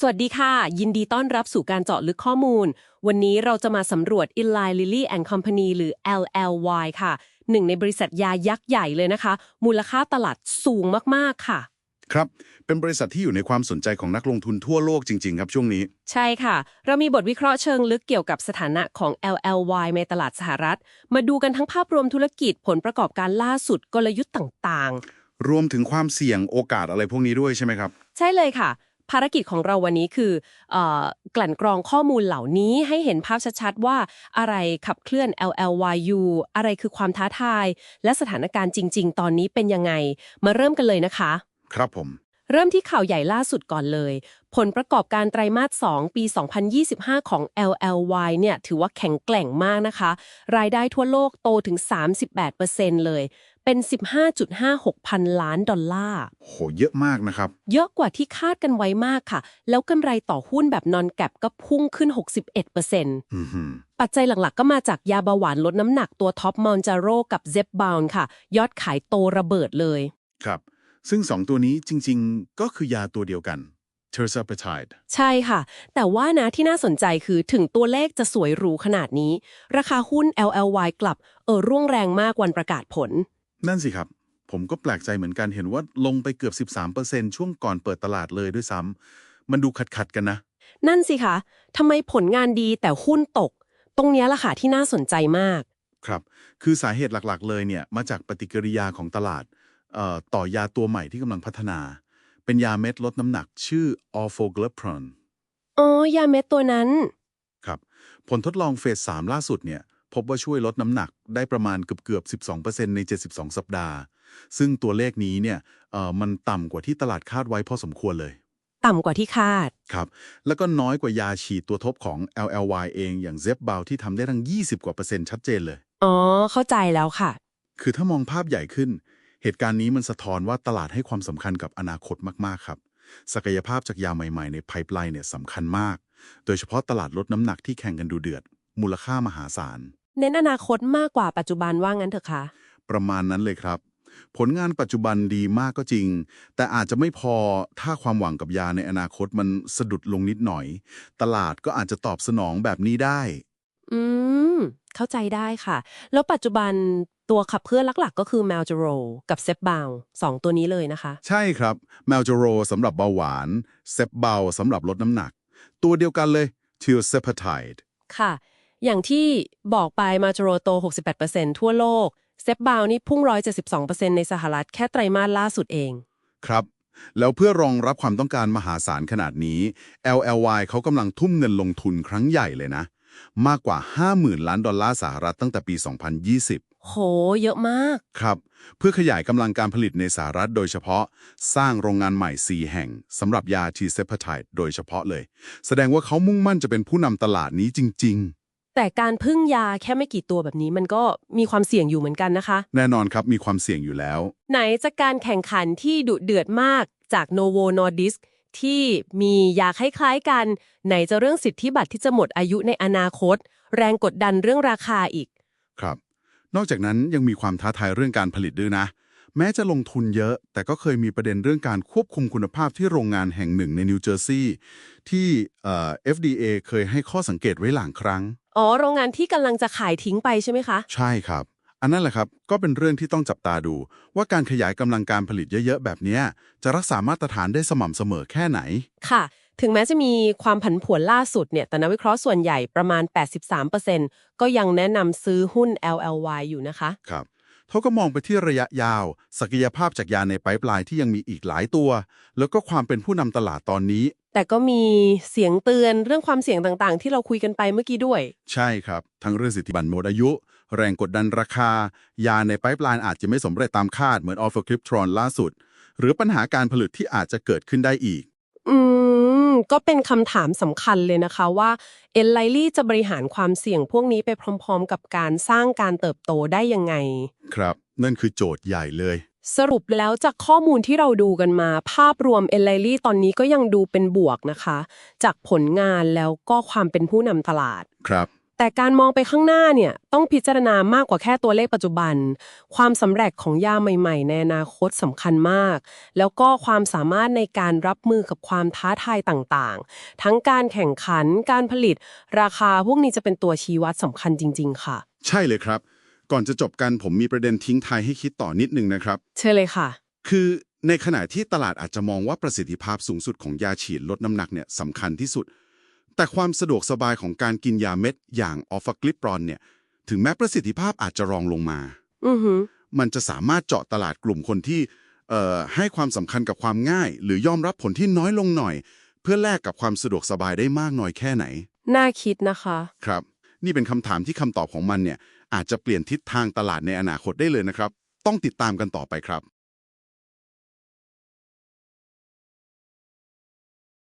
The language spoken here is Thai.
สวัสดีค่ะ ยินดีต้อนรับสู่การเจาะลึกข้อมูล วันนี้เราจะมาสำรวจ Eli Lilly and Company หรือ LLY ค่ะ หนึ่งในบริษัทยายักษ์ใหญ่เลยนะคะ มูลค่าตลาดสูงมากๆค่ะ ครับ เป็นบริษัทที่อยู่ในความสนใจของนักลงทุนทั่วโลกจริง ๆ ครับช่วงนี้ ใช่ค่ะ เรามีบทวิเคราะห์เชิงลึกเกี่ยวกับสถานะของ LLY ในตลาดสหรัฐ มาดูกันทั้งภาพรวมธุรกิจผลประกอบการล่าสุดกลยุทธ์ต่างๆ รวมถึงความเสี่ยงโอกาสอะไรพวกนี้ด้วยใช่ไหมครับ ใช่เลยค่ะ ภารกิจของเราวันนี้คือเออกลั่นกรองข้อมูลเหล่านี้ให้เห็นภาพชัดๆ ว่าอะไรขับเคลื่อน LLYU อะไรคือความท้าทาย และสถานการณ์จริง ๆ ตอนนี้เป็นยังไง มาเริ่มกันเลยนะคะ ครับผม เริ่มที่ข่าวใหญ่ล่าสุดก่อนเลย ผลประกอบการไตรมาส 2 ปี 2025 ของ LLY เนี่ยถือว่าแข็งแกร่งมากนะคะ รายได้ทั่วโลกโตถึง 38%เลย เป็น 15.56 พันล้านดอลลาร์ โห เยอะมากนะครับ เยอะกว่าที่คาดกันไว้มากค่ะ แล้วกำไรต่อหุ้นแบบนอนแกบก็พุ่งขึ้น 61%อือหือปัจจัยหลักๆ ก็มาจากยาเบาหวานลดน้ำหนักตัวท็อปมอนจาโรกับเซบบาวค่ะ ยอดขายโตระเบิดเลย ครับ ซึ่งสองตัวนี้จริงๆ ก็คือยาตัวเดียวกัน t e r s a p e t i d e ใช่ค่ะ แต่ว่านะที่น่าสนใจคือถึงตัวเลขจะสวยหรูขนาดนี้ ราคาหุ้น LLY กลับ เออร่วงแรงมากวันประกาศผล นั่นสิครับ ผมก็แปลกใจเหมือนกันเห็นว่าลงไปเกือบ 13%ช่วงก่อนเปิดตลาดเลยด้วยซ้ำมันดูขัดๆกันนะ นั่นสิคะทำไมผลงานดีแต่หุ้นตก ตรงเนี้ยล่ะค่ะที่น่าสนใจมาก ครับ คือสาเหตุหลักๆ เลยเนี่ยมาจากปฏิกิริยาของตลาดเอ่อต่อยาตัวใหม่ที่กำลังพัฒนา เป็นยาเม็ดลดน้ำหนักชื่อ orforglipron อ๋อ ยาเม็ดตัวนั้น ครับ ผลทดลองเฟส 3 ล่าสุดเนี่ย พบว่าช่วยลดน้ำหนักได้ประมาณเกือบเกือบๆ12%ใน 72 สัปดาห์ ซึ่งตัวเลขนี้เนี่ยเอ่อมันต่ำกว่าที่ตลาดคาดไว้พอสมควรเลย ต่ำกว่าที่คาด ครับ แล้วก็น้อยกว่ายาฉีดตัวทบของ LLY เองอย่าง z e b a l ที่ทำได้ทั้ง 20 กว่าเปอร์เซ็นต์ชัดเจนเลย อ๋อ เข้าใจแล้วค่ะ คือถ้ามองภาพใหญ่ขึ้น เหตุการณ์นี้มันสะท้อนว่าตลาดให้ความสำคัญกับอนาคตมากๆครับ ศักยภาพจากยาใหม่ ๆ ในไพ p e ไลน์เนี่ยสำคัญมาก โดยเฉพาะตลาดลดน้ำหนักที่แข่งกันดูเดือดมูลค่ามหาศาล เน้นอนาคตมากกว่าปัจจุบันว่างั้นเถอะคะประมาณนั้นเลยครับ ผลงานปัจจุบันดีมากก็จริง แต่อาจจะไม่พอถ้าความหวังกับยาในอนาคตมันสะดุดลงนิดหน่อย ตลาดก็อาจจะตอบสนองแบบนี้ได้ อืม เข้าใจได้ค่ะ แล้วปัจจุบันตัวขับเคลื่อนหลักๆ ก็คือแม j จโรกับเซฟบาวสองตัวนี้เลยนะคะ ใช่ครับแมลจโรสำหรับเบาหวานเซปเบาสำหรับลดน้ำหนัก ตัวเดียวกันเลยทิลเซปไทด์ค่ะ อย่างที่บอกไปมาจโรโต 68%ทั่วโลกเซฟบาวนี่พุ่ง 172%ในสหรัฐแค่ไตรมาสล่าสุดเอง ครับ แล้วเพื่อรองรับความต้องการมหาศาลขนาดนี้ LLY เขากำลังทุ่มเงินลงทุนครั้งใหญ่เลยนะ มากกว่า 50,000 ล้านดอลลาร์สหรัฐตั้งแต่ปี 2020 โห เยอะมาก ครับ เพื่อขยายกำลังการผลิตในสหรัฐโดยเฉพาะ สร้างโรงงานใหม่ 4 แห่งสำหรับยาทีเซปไทด์โดยเฉพาะเลย แสดงว่าเขามุ่งมั่นจะเป็นผู้นำตลาดนี้จริง แต่การพึ่งยาแค่ไม่กี่ตัวแบบนี้มันก็มีความเสี่ยงอยู่เหมือนกันนะคะๆแน่นอนครับมีความเสี่ยงอยู่แล้ว ไหนจากการแข่งขันที่ดุเดือดมากจาก Novo Nordisk ที่มียาคล้ายๆกัน ไหนจะเรื่องสิทธิบัตรที่จะหมดอายุในอนาคต แรงกดดันเรื่องราคาอีก ครับ นอกจากนั้นยังมีความท้าทายเรื่องการผลิตด้วยนะ แม้จะลงทุนเยอะ แต่ก็เคยมีประเด็นเรื่องการควบคุมคุณภาพที่โรงงานแห่งหนึ่งในนิวเจอร์ซีย์ที่เอ่อ FDA เคยให้ข้อสังเกตไว้หลายครั้ง อ๋อ โรงงานที่กำลังจะขายทิ้งไปใช่ไหมคะ ใช่ครับ อันนั้นแหละครับ ก็เป็นเรื่องที่ต้องจับตาดู ว่าการขยายกำลังการผลิตเยอะ ๆ แบบเนี้ยจะรักษามาตรฐานได้สม่ำเสมอแค่ไหน ค่ะ ถึงแม้จะมีความผันผวนล่าสุดเนี่ย แต่นักวิเคราะห์ส่วนใหญ่ประมาณ 83%ก็ยังแนะนำซื้อหุ้น LLY อยู่นะคะ ครับเขาก็มองไปที่ระยะยาว ศักยภาพจากยาในไพป์ไลน์ที่ยังมีอีกหลายตัว แล้วก็ความเป็นผู้นำตลาดตอนนี้ แต่ก็มีเสียงเตือนเรื่องความเสี่ยงต่างๆ ที่เราคุยกันไปเมื่อกี้ด้วย ใช่ครับ ทั้งเรื่องสิทธิบัตรหมดอายุ แรงกดดันราคา ยาในไพป์ไลน์อาจจะไม่สำเร็จตามคาดเหมือนออฟเฟอร์คลิปทรอนล่าสุด หรือปัญหาการผลิตที่อาจจะเกิดขึ้นได้อีก อืม ก็เป็นคำถามสำคัญเลยนะคะว่าเอลไลลี่จะบริหารความเสี่ยงพวกนี้ไปพร้อม ๆ กับการสร้างการเติบโตได้ยังไง ครับ นั่นคือโจทย์ใหญ่เลย สรุปแล้วจากข้อมูลที่เราดูกันมา ภาพรวมเอลไลลี่ตอนนี้ก็ยังดูเป็นบวกนะคะ จากผลงานแล้วก็ความเป็นผู้นำตลาด ครับ แต่การมองไปข้างหน้าเนี่ย ต้องพิจารณามากกว่าแค่ตัวเลขปัจจุบัน ความสำเร็จของยาใหม่ๆ ในอนาคตสำคัญมาก แล้วก็ความสามารถในการรับมือกับความท้าทายต่างๆ ทั้งการแข่งขันการผลิต ราคาพวกนี้จะเป็นตัวชี้วัดสำคัญจริง ๆ ค่ะ ใช่เลยครับ ก่อนจะจบกันผมมีประเด็นทิ้งท้ายให้คิดต่อนิดนึงนะครับ เชื่อเลยค่ะ คือในขณะที่ตลาดอาจจะมองว่าประสิทธิภาพสูงสุดของยาฉีดลดน้ำหนักเนี่ยสำคัญที่สุด แต่ความสะดวกสบายของการกินยาเม็ดอย่างออฟากลิปรอนเนี่ย ถึงแม้ประสิทธิภาพอาจจะรองลงมา อือหือมันจะสามารถเจาะตลาดกลุ่มคนที่เอ่อให้ความสำคัญกับความง่าย หรือยอมรับผลที่น้อยลงหน่อย เพื่อแลกกับความสะดวกสบายได้มากน้อยแค่ไหน น่าคิดนะคะ ครับ นี่เป็นคำถามที่คำตอบของมันเนี่ยอาจจะเปลี่ยนทิศทางตลาดในอนาคตได้เลยนะครับ ต้องติดตามกันต่อไปครับ